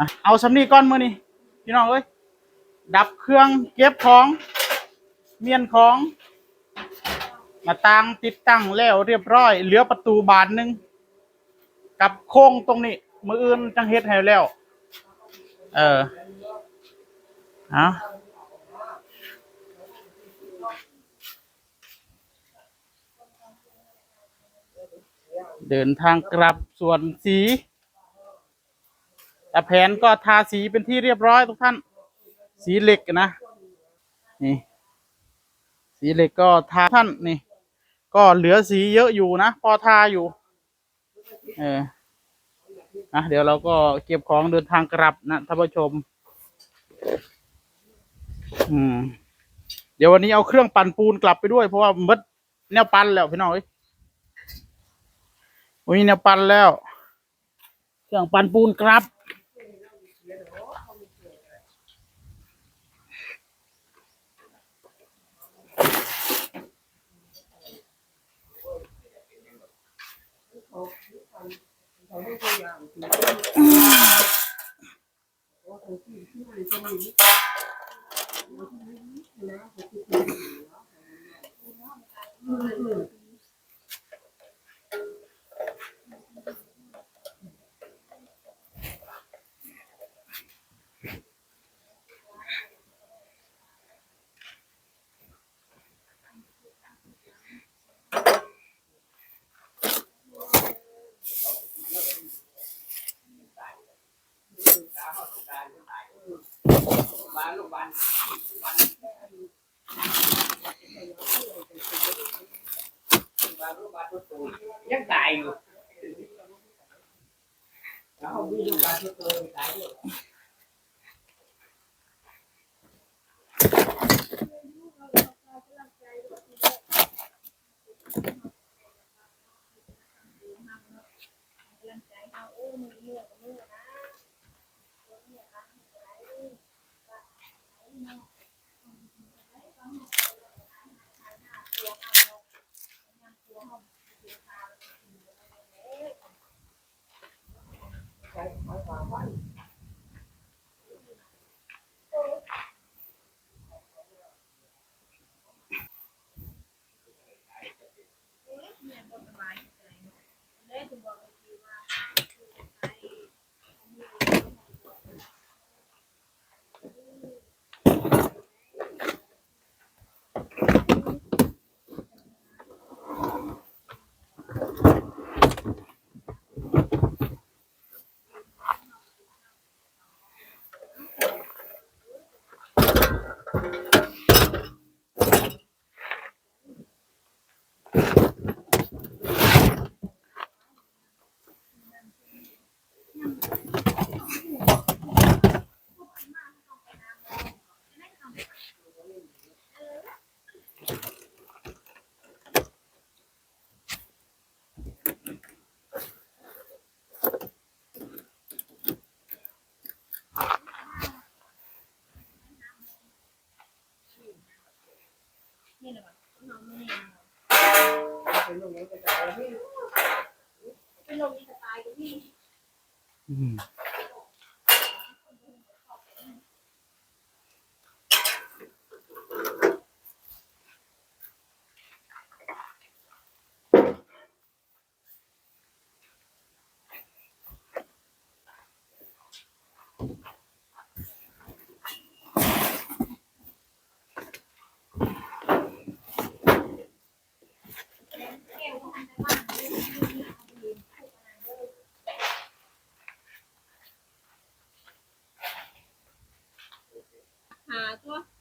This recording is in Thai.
อะเอาสำนีก้อนมือนี่พี่น้องเอ้ยดับเครื่องเก็บของเมียนของหน้าต่างติดตั้งแล้วเรียบร้อย เหลือประตูบานหนึ่งกับโค้งตรงนี้ มืออื่นจังเฮ็ดให้แล้ว เออเอาเดินทางกลับส่วนสี แต่แผนก็ทาสีเป็นที่เรียบร้อยทุกท่าน สีเหล็กนะ นี่ สีเหล็กก็ทาท่านนี่ ก็เหลือสีเยอะอยู่นะ พอทาอยู่ เออนะเดี๋ยวเราก็เก็บของเดินทางกลับนะท่านผู้ชม อืม เดี๋ยววันนี้เอาเครื่องปั่นปูนกลับไปด้วยเพราะว่ามัดแนวปั่นแล้วพี่น้องเอ้ยวันนี้แนวปั่นแล้ว เครื่องปั่นปูนกลับ Thank you. ยังตายอยู่แล้วเขาวิ่งมาที่ตัวตายอยู่ ใช้ไม้ฟางไว้ อืม